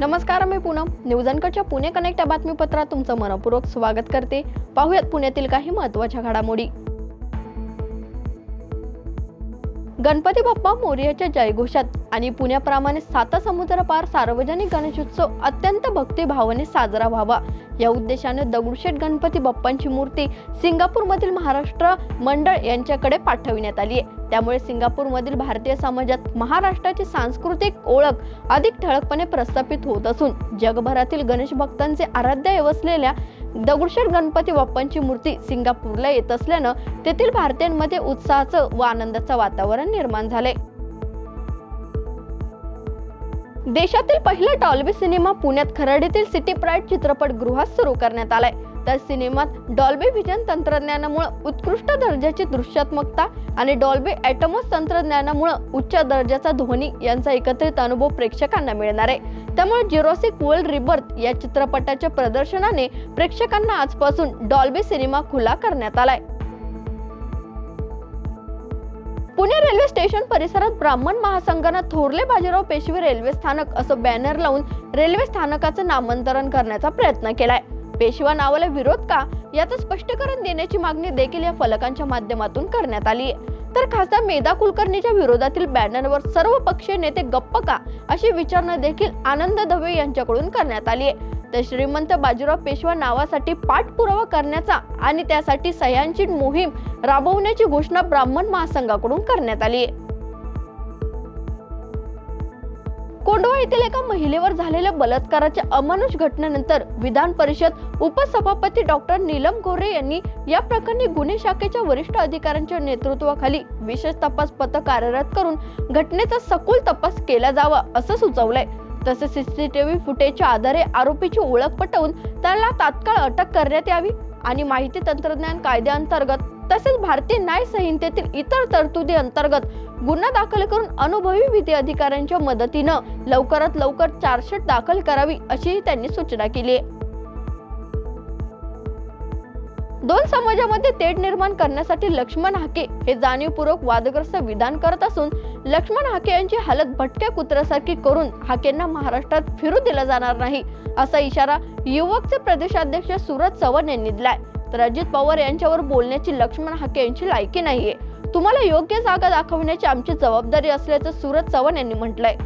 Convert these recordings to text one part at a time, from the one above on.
नमस्कार मी पूनम. न्यूज अँकरच्या पुणे कनेक्ट या बातमीपत्रात तुमचं मनपूर्वक स्वागत करते. पाहुयात पुण्यातील काही महत्त्वाच्या घडामोडी. गणपती बाप्पा मोर्याच्या जयघोषात आणि पुण्याप्रमाणे साता समुद्रपार सार्वजनिक गणेशोत्सव अत्यंत भक्तिभावाने साजरा व्हावा. या उद्देशाने दगडूशेठ गणपती बाप्पांची मूर्ती सिंगापूरमधील महाराष्ट्र मंडळ यांच्याकडे पाठविण्यात आली आहे. त्यामुळे सिंगापूरमधील भारतीय समाजात महाराष्ट्राची सांस्कृतिक ओळख अधिक ठळकपणे प्रस्थापित होत असून जगभरातील गणेश भक्तांचे आराध्य असलेल्या दगडूशेठ गणपती बाप्पांची मूर्ती सिंगापूरला येत असल्यानं तेथील भारतीयांमध्ये उत्साहाचं व आनंदाचं वातावरण निर्माण झाले देशातील पहिला डॉल्बी सिनेमा पुण्यात खराडीतील सिटी प्राईड चित्रपटगृहात सुरू करण्यात आलाय. तर सिनेमात डॉल्बी व्हिजन तंत्रज्ञानामुळे उत्कृष्ट दर्जाची दृश्यात्मकता आणि डॉल्बी ॲटमॉस तंत्रज्ञानामुळे उच्च दर्जाचा ध्वनी यांचा एकत्रित अनुभव प्रेक्षकांना मिळणार. आहे त्यामुळे जिरोसिक वर्ल्ड रिबर्थ या चित्रपटाच्या प्रदर्शनाने प्रेक्षकांना आजपासून डॉल्बी सिनेमा खुला करण्यात आलाय. पुणे रेल्वे स्टेशन परिसरात ब्राह्मण महासंघानं थोरले बाजीराव पेशवे रेल्वे स्थानक असं बॅनर लावून रेल्वे स्थानकाचं नामांतरण करण्याचा प्रयत्न केलाय. पेशवा नावाला विरोध का? याचं स्पष्टीकरण देण्याची मागणी देखील या फलकांच्या माध्यमातून करण्यात आली आहे तर खासदार मेधा कुलकर्णीच्या विरोधातील बॅनरवर सर्व पक्षीय नेते गप्प का अशी विचारणा देखील आनंद दवे यांच्याकडून करण्यात आली आहे. तर श्रीमंत बाजीराव पेशवा नावासाठी पाठपुरावा करण्याचा आणि त्यासाठी सह्यांची मोहीम राबवण्याची घोषणा ब्राह्मण महासंघाकडून करण्यात आली आहे. कोंडवा येथील एका महिलेवर झालेल्या बलात्काराच्या अमानुष घटनेनंतर विधान परिषद उपसभापती डॉक्टर नीलम गोरे यांनी या प्रकरणी गुन्हे शाखेच्या वरिष्ठ अधिकाऱ्यांच्या नेतृत्वाखाली विशेष तपास पथक कार्यरत करून घटनेचा सखोल तपास केला जावा असं सुचवलंय. तसेच सीसीटीव्ही फुटेजच्या आधारे आरोपीची ओळख पटवून त्याला तात्काळ अटक करण्यात यावी आणि माहिती तंत्रज्ञान कायद्याअंतर्गत तसेच भारतीय न्याय संहितेतील इतर तरतुदी अंतर्गत गुन्हा दाखल करून अनुभवी विधी अधिकाऱ्यांच्या मदतीनं लवकरात लवकर चार्जशीट दाखल करावी अशीही त्यांनी सूचना केली. दोन समाजामध्ये तेढ निर्माण करण्यासाठी लक्ष्मण हाके हे जाणीवपूर्वक वादग्रस्त विधान करत असून लक्ष्मण हाके यांची हालत भटक्या कुत्र्यासारखी करून हाकेंना महाराष्ट्रात फिरू दिला जाणार नाही असा इशारा युवकचे प्रदेशाध्यक्ष सुरज चव्हाण यांनी दिलाय. तर अजित पवार यांच्यावर बोलण्याची लक्ष्मण हाके यांची लायकी नाहीये. तुम्हाला योग्य जागा दाखवण्याची आमची जबाबदारी असल्याचं सुरज चव्हाण यांनी म्हटलंय.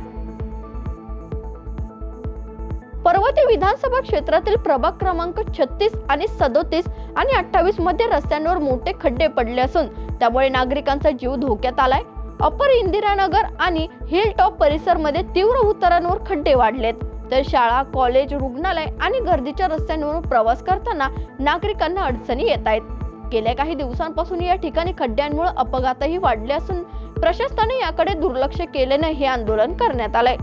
पर्वती विधानसभा क्षेत्रातील प्रभाग क्रमांक छत्तीस आणि सदोतीस आणि अठ्ठावीसमध्ये रस्त्यांवर मोठे खड्डे पडले असून त्यामुळे नागरिकांचा जीव धोक्यात आलाय. अपर इंदिरानगर आणि हिल टॉप परिसरमध्ये तीव्र उतारांवर खड्डे वाढलेत. तर शाळा कॉलेज रुग्णालय आणि गर्दीच्या रस्त्यांवरून प्रवास करताना नागरिकांना अडचणी येत आहेत. गेल्या काही दिवसांपासून या ठिकाणी खड्ड्यांमुळे अपघातही वाढले असून प्रशासनाने याकडे दुर्लक्ष केल्याने हे आंदोलन करण्यात आलंय.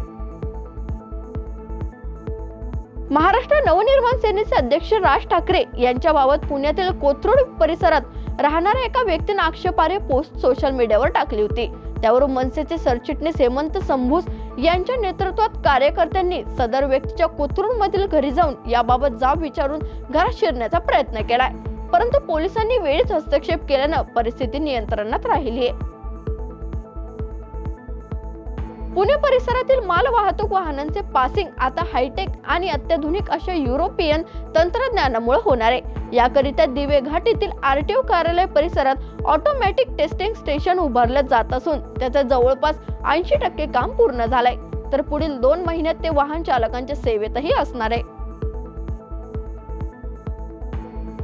महाराष्ट्र नवनिर्माण सेनेचे अध्यक्ष राज ठाकरे यांच्याबाबत पुण्यातील कोथरूड परिसरात राहणाऱ्या एका व्यक्तीने आक्षेपार्ह पोस्ट सोशल मीडियावर टाकली होती. त्यावरून मनसेचे सरचिटणीस हेमंत संभूस यांच्या नेतृत्वात कार्यकर्त्यांनी सदर व्यक्तीच्या कोथरूड मधील घरी जाऊन याबाबत जाब विचारून घरात शिरण्याचा प्रयत्न केलाय. परंतु पोलिसांनी वेळीच हस्तक्षेप केल्यानं परिस्थिती नियंत्रणात राहिली आहे. पुणे परिसरातील मालवाहतूक वाहनांचे पासिंग आता हायटेक आणि अत्याधुनिक अशा युरोपियन तंत्रज्ञानामुळे होणार आहे. याकरिता दिवे घाटीतील आरटीओ कार्यालय परिसरात ऑटोमॅटिक टेस्टिंग स्टेशन उभारलं जात असून त्याचं जवळपास ऐंशी टक्के काम पूर्ण झालंय. तर पुढील दोन महिन्यात ते वाहन चालकांच्या सेवेतही असणार आहे.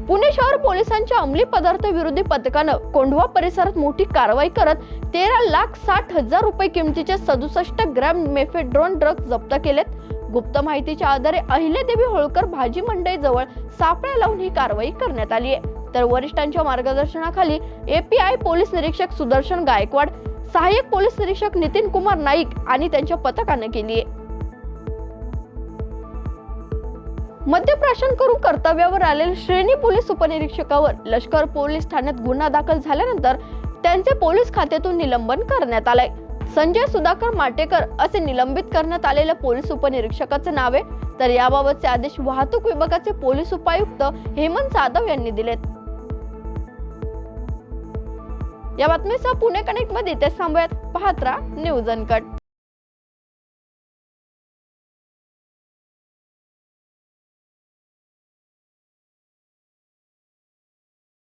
पुणे शहर पोलिसांच्या अंमली पदार्थ विरोधी पथकानं कोंढवा परिसरात मोठी कारवाई करत तेरा लाख साठ हजार रुपये किमतीचे सदुसष्ट ग्रॅम मेफेड्रोन ड्रग्ज जप्त केलेत. गुप्त माहितीच्या आधारे अहिल्यादेवी होळकर भाजी मंडई जवळ सापळा लावून ही कारवाई करण्यात आली आहे. तर वरिष्ठांच्या मार्गदर्शनाखाली एपीआय पोलीस निरीक्षक सुदर्शन गायकवाड सहाय्यक पोलीस निरीक्षक नितीन कुमार नाईक आणि त्यांच्या पथकानं केली आहे. मद्यप्राशन करून कर्तव्यावर आलेल्या श्रेणी पोलीस उपनिरीक्षकावर लष्कर पोलीस ठाण्यात गुन्हा दाखल झाल्यानंतर त्यांचे पोलीस खात्यातून निलंबन करण्यात आलंय. संजय सुधाकर माटेकर असे निलंबित करण्यात आलेल्या पोलीस उपनिरीक्षकाचे नाव आहे. तर याबाबतचे आदेश वाहतूक विभागाचे पोलीस उपायुक्त हेमंत जाधव यांनी दिलेत. या बातमीसह पुणे कनेक्टमध्ये ते थांबूयात. पाहत राहा न्यूज अनकट.